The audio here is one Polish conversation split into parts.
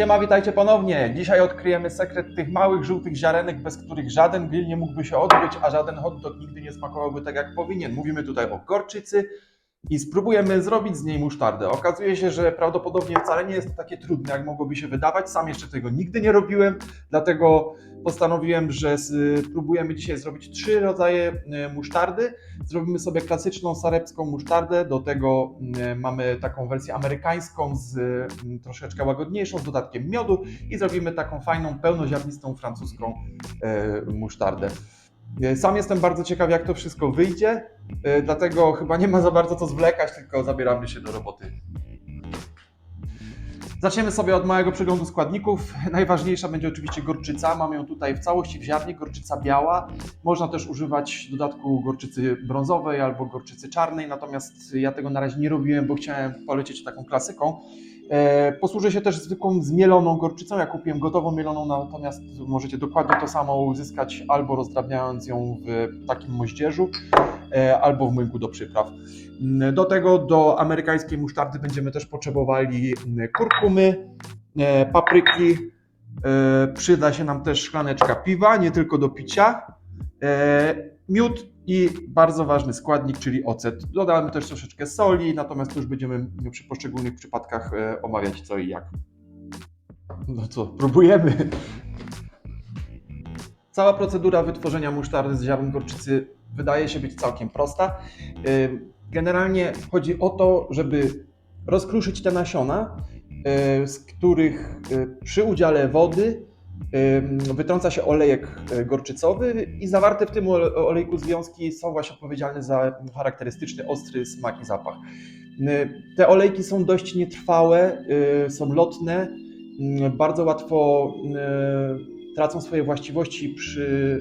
Siema, witajcie ponownie. Dzisiaj odkryjemy sekret tych małych, żółtych ziarenek, bez których żaden grill nie mógłby się odbyć, a żaden hot dog nigdy nie smakowałby tak jak powinien. Mówimy tutaj o gorczycy i spróbujemy zrobić z niej musztardę. Okazuje się, że prawdopodobnie wcale nie jest to takie trudne, jak mogłoby się wydawać. Sam jeszcze tego nigdy nie robiłem, dlatego postanowiłem, że spróbujemy dzisiaj zrobić trzy rodzaje e, musztardy. Zrobimy sobie klasyczną sarepską musztardę, do tego e, mamy taką wersję amerykańską z troszeczkę łagodniejszą, z dodatkiem miodu i zrobimy taką fajną, pełnoziarnistą francuską e, musztardę. E, Sam jestem bardzo ciekaw, jak to wszystko wyjdzie, e, dlatego chyba nie ma za bardzo co zwlekać, tylko zabieramy się do roboty. Zaczniemy sobie od małego przeglądu składników. Najważniejsza będzie oczywiście gorczyca. Mamy ją tutaj w całości w ziarnie, gorczyca biała. Można też używać w dodatku gorczycy brązowej albo gorczycy czarnej, natomiast ja tego na razie nie robiłem, bo chciałem polecieć taką klasyką. E, Posłużę się też zwykłą zmieloną gorczycą. Ja kupiłem gotową mieloną, natomiast możecie dokładnie to samo uzyskać albo rozdrabniając ją w takim moździerzu, e, albo w młynku do przypraw. Mm, Do tego do amerykańskiej musztardy będziemy też potrzebowali mm, kurkumy, e, papryki. Przyda się nam też szklaneczka piwa, nie tylko do picia. Miód i bardzo ważny składnik, czyli ocet. Dodamy też troszeczkę soli, natomiast już będziemy przy poszczególnych przypadkach e, omawiać co i jak. No co, próbujemy. Cała procedura wytworzenia musztardy z ziarn gorczycy wydaje się być całkiem prosta. Ym, Generalnie chodzi o to, żeby rozkruszyć te nasiona, y, z których przy udziale wody wytrąca się olejek y, gorczycowy i zawarte w tym ole- olejku związki są właśnie odpowiedzialne za charakterystyczny ostry smak i zapach. Te olejki są dość nietrwałe, y, są lotne, bardzo łatwo y, tracą swoje właściwości przy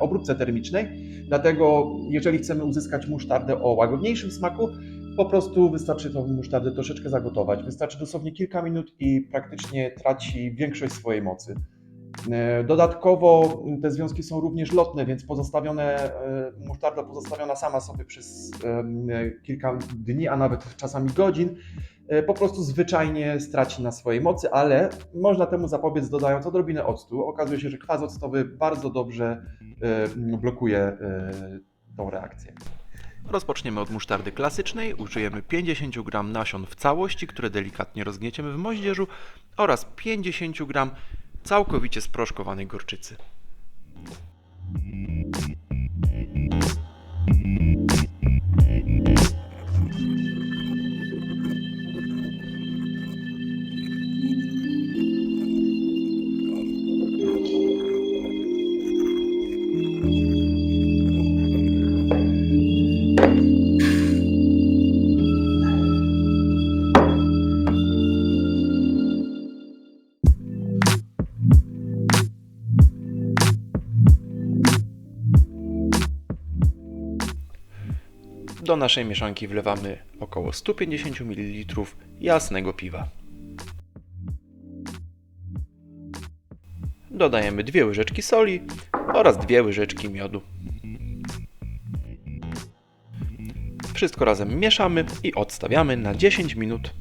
obróbce termicznej. Dlatego, jeżeli chcemy uzyskać musztardę o łagodniejszym smaku, po prostu wystarczy tą musztardę troszeczkę zagotować. Wystarczy dosłownie kilka minut i praktycznie traci większość swojej mocy. E, Dodatkowo te związki są również lotne, więc pozostawione, e, musztarda pozostawiona sama sobie przez em, kilka dni, a nawet czasami godzin, e, po prostu zwyczajnie straci na swojej mocy, ale można temu zapobiec dodając odrobinę octu. Okazuje się, że kwas octowy bardzo dobrze e, blokuje e, tą reakcję. Rozpoczniemy od musztardy klasycznej. Użyjemy 50 g nasion w całości, które delikatnie rozgnieciemy w moździerzu oraz 50 g całkowicie sproszkowanej gorczycy. Do naszej mieszanki wlewamy około 150 ml jasnego piwa. Dodajemy dwie łyżeczki soli oraz dwie łyżeczki miodu. Wszystko razem mieszamy i odstawiamy na 10 minut.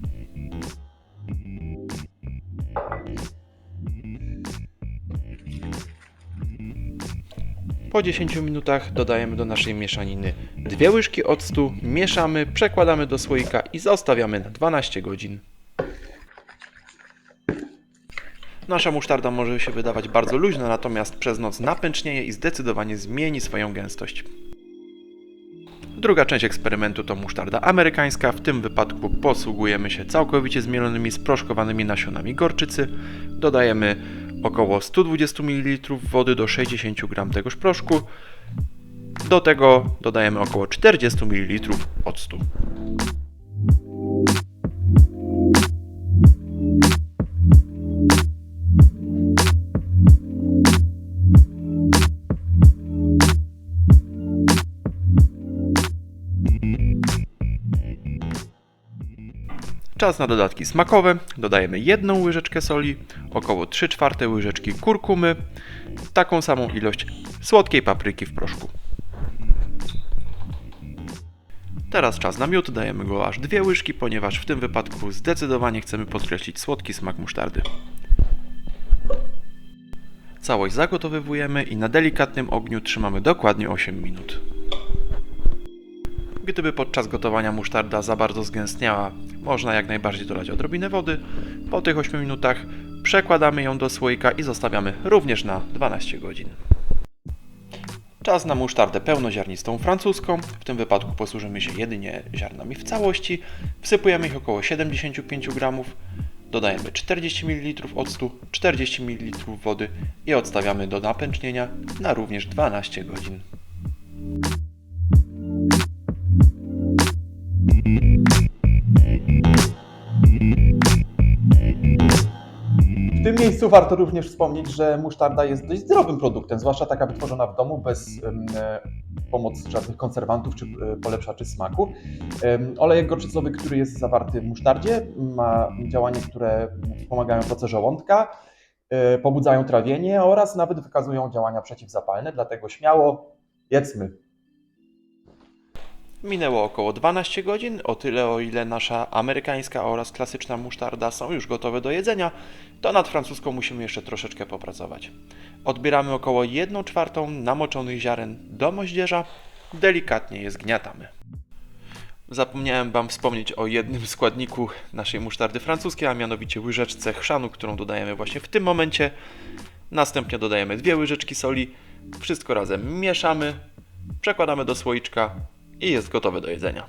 Po 10 minutach dodajemy do naszej mieszaniny dwie łyżki octu, mieszamy, przekładamy do słoika i zostawiamy na 12 godzin. Nasza musztarda może się wydawać bardzo luźna, natomiast przez noc napęcznieje i zdecydowanie zmieni swoją gęstość. Druga część eksperymentu to musztarda amerykańska. W tym wypadku posługujemy się całkowicie zmielonymi, sproszkowanymi nasionami gorczycy. Dodajemy około 120 ml wody do 60 g tegoż proszku. Do tego dodajemy około 40 ml octu. Czas na dodatki smakowe. Dodajemy jedną łyżeczkę soli, około 3 czwarte łyżeczki kurkumy, taką samą ilość słodkiej papryki w proszku. Teraz czas na miód, dajemy go aż dwie łyżki, ponieważ w tym wypadku zdecydowanie chcemy podkreślić słodki smak musztardy. Całość zagotowywujemy i na delikatnym ogniu trzymamy dokładnie 8 minut. Gdyby podczas gotowania musztarda za bardzo zgęstniała, można jak najbardziej dodać odrobinę wody. Po tych 8 minutach przekładamy ją do słoika i zostawiamy również na 12 godzin. Czas na musztardę pełnoziarnistą francuską. W tym wypadku posłużymy się jedynie ziarnami w całości. Wsypujemy ich około 75 gramów. Dodajemy 40 ml octu, 40 ml wody i odstawiamy do napęcznienia na również 12 godzin. Miejscu warto również wspomnieć, że musztarda jest dość zdrowym produktem, zwłaszcza taka wytworzona w domu bez e, pomocy żadnych konserwantów czy e, polepszaczy smaku. Olejek gorczycowy, który jest zawarty w musztardzie, ma działanie, które wspomagają proces żołądka, e, pobudzają trawienie oraz nawet wykazują działania przeciwzapalne, dlatego śmiało jedzmy. Minęło około 12 godzin, o tyle o ile nasza amerykańska oraz klasyczna musztarda są już gotowe do jedzenia, to nad francuską musimy jeszcze troszeczkę popracować. Odbieramy około 1 czwartą namoczonych ziaren do moździerza, delikatnie je zgniatamy. Zapomniałem Wam wspomnieć o jednym składniku naszej musztardy francuskiej, a mianowicie łyżeczce chrzanu, którą dodajemy właśnie w tym momencie. Następnie dodajemy dwie łyżeczki soli, wszystko razem mieszamy, przekładamy do słoiczka i jest gotowe do jedzenia.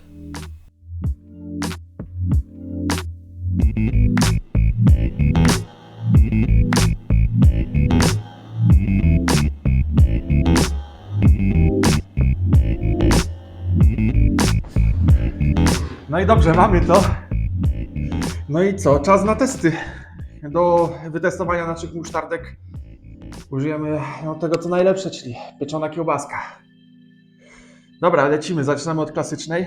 No i dobrze, mamy to. No i co? Czas na testy. Do wytestowania naszych musztardek użyjemy no, tego, co najlepsze, czyli pieczona kiełbaska. Dobra, lecimy. Zaczynamy od klasycznej.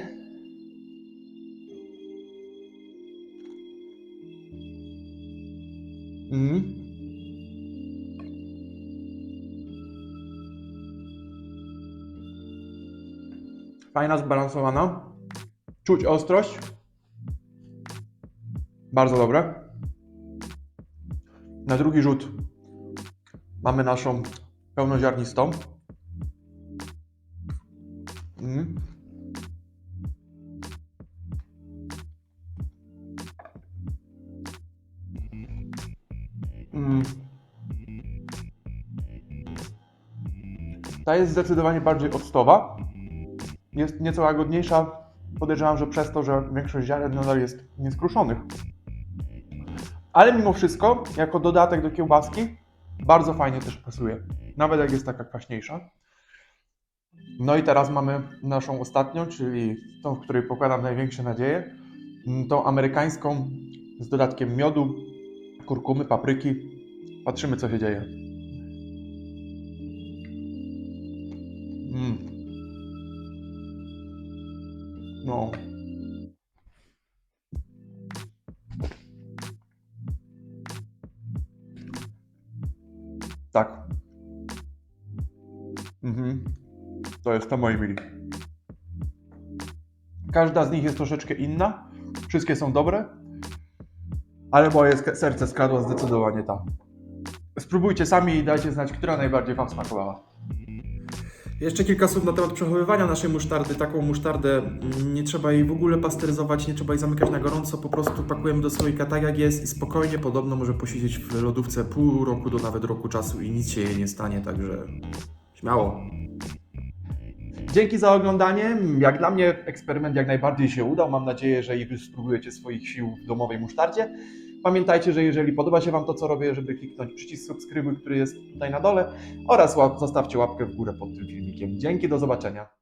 Mhm. Fajna, zbalansowana. Czuć ostrość. Bardzo dobre. Na drugi rzut mamy naszą pełnoziarnistą. Mm. Mm. Ta jest zdecydowanie bardziej octowa. Jest nieco łagodniejsza. Podejrzewam, że przez to, że większość ziaren nadal jest nieskruszonych. Ale mimo wszystko, jako dodatek do kiełbaski, bardzo fajnie też pasuje. Nawet jak jest taka kwaśniejsza. No i teraz mamy naszą ostatnią, czyli tą, w której pokładam największe nadzieje. Mm, Tą amerykańską z dodatkiem miodu, kurkumy, papryki. Patrzymy, co się dzieje. Mm. No. Tak. Mhm. To jest to, moi mili. Każda z nich jest troszeczkę inna. Wszystkie są dobre. Ale moje serce skradła zdecydowanie ta. Spróbujcie sami i dajcie znać, która najbardziej Wam smakowała. Jeszcze kilka słów na temat przechowywania naszej musztardy. Taką musztardę mm, nie trzeba jej w ogóle pasteryzować, nie trzeba jej zamykać na gorąco, po prostu pakujemy do słoika tak jak jest i spokojnie podobno może posiedzieć w lodówce pół roku do nawet roku czasu i nic się jej nie stanie, także śmiało. Dzięki za oglądanie. Jak dla mnie eksperyment jak najbardziej się udał. Mam nadzieję, że i Wy spróbujecie swoich sił w domowej musztardzie. Pamiętajcie, że jeżeli podoba się Wam to, co robię, żeby kliknąć przycisk subskrybuj, który jest tutaj na dole oraz zostawcie łapkę w górę pod tym filmikiem. Dzięki, do zobaczenia.